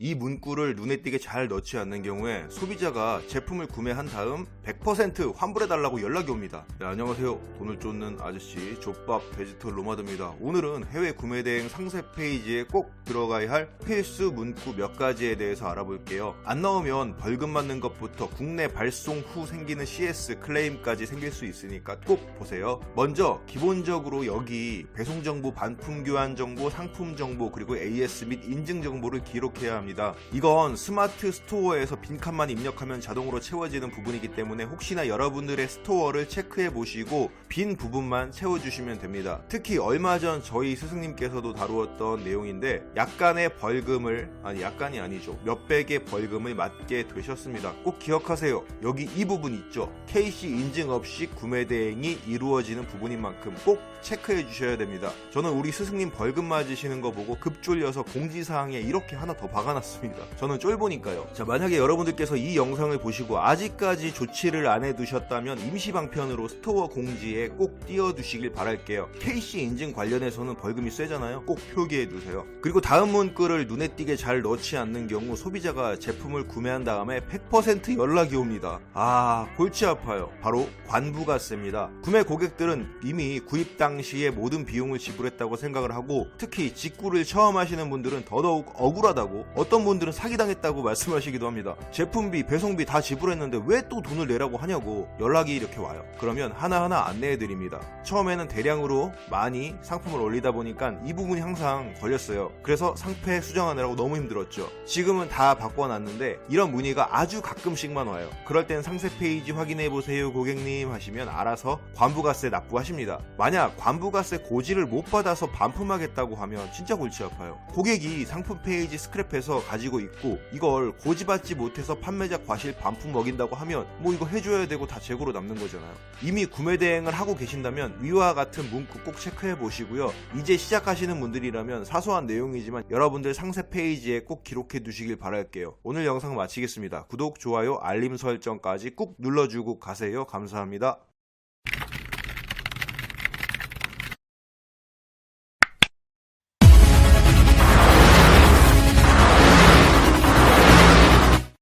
이 문구를 눈에 띄게 잘 넣지 않는 경우에 소비자가 제품을 구매한 다음 100% 환불해달라고 연락이 옵니다. 네, 안녕하세요. 돈을 쫓는 아저씨 족밥 베지터 로마드입니다. 오늘은 해외 구매 대행 상세 페이지에 꼭 들어가야 할 필수 문구 몇 가지에 대해서 알아볼게요. 안 나오면 벌금 맞는 것부터 국내 발송 후 생기는 CS 클레임까지 생길 수 있으니까 꼭 보세요. 먼저 기본적으로 여기 배송 정보, 반품 교환 정보, 상품 정보 그리고 AS 및 인증 정보를 기록해야 합니다. 이건 스마트 스토어에서 빈칸만 입력하면 자동으로 채워지는 부분이기 때문에 혹시나 여러분들의 스토어를 체크해 보시고 빈 부분만 채워주시면 됩니다. 특히 얼마 전 저희 스승님께서도 다루었던 내용인데 약간의 벌금을 아니 약간이 아니죠 몇백의 벌금을 맞게 되셨습니다. 꼭 기억하세요. 여기 이 부분 있죠. KC 인증 없이 구매 대행이 이루어지는 부분인 만큼 꼭 체크해 주셔야 됩니다. 저는 우리 스승님 벌금 맞으시는 거 보고 급 쫄려서 공지사항에 이렇게 하나 더 박아놨 습니다. 저는 쫄보니까요. 자, 만약에 여러분들께서 이 영상을 보시고 아직까지 조치를 안 해두셨다면 임시방편으로 스토어 공지에 꼭 띄워두시길 바랄게요. KC 인증 관련해서는 벌금이 세잖아요. 꼭 표기해 두세요. 그리고 다음 문구를 눈에 띄게 잘 넣지 않는 경우 소비자가 제품을 구매한 다음에 100% 연락이 옵니다. 아, 골치 아파요. 바로 관부가세입니다. 구매 고객들은 이미 구입 당시에 모든 비용을 지불했다고 생각을 하고 특히 직구를 처음 하시는 분들은 더더욱 억울하다고 어떤 분들은 사기당했다고 말씀하시기도 합니다. 제품비, 배송비 다 지불했는데 왜 또 돈을 내라고 하냐고 연락이 이렇게 와요. 그러면 하나하나 안내해 드립니다. 처음에는 대량으로 많이 상품을 올리다 보니까 이 부분이 항상 걸렸어요. 그래서 상패 수정하느라고 너무 힘들었죠. 지금은 다 바꿔놨는데 이런 문의가 아주 가끔씩만 와요. 그럴 땐 상세 페이지 확인해 보세요 고객님 하시면 알아서 관부가세 납부하십니다. 만약 관부가세 고지를 못 받아서 반품하겠다고 하면 진짜 골치 아파요. 고객이 상품 페이지 스크랩해서 가지고 있고 이걸 고지받지 못해서 판매자 과실 반품 먹인다고 하면 뭐 이거 해줘야 되고 다 재고로 남는 거잖아요. 이미 구매 대행을 하고 계신다면 위와 같은 문구 꼭 체크해 보시고요. 이제 시작하시는 분들이라면 사소한 내용이지만 여러분들 상세 페이지에 꼭 기록해 두시길 바랄게요. 오늘 영상 마치겠습니다. 구독, 좋아요, 알림 설정까지 꾹 눌러주고 가세요. 감사합니다.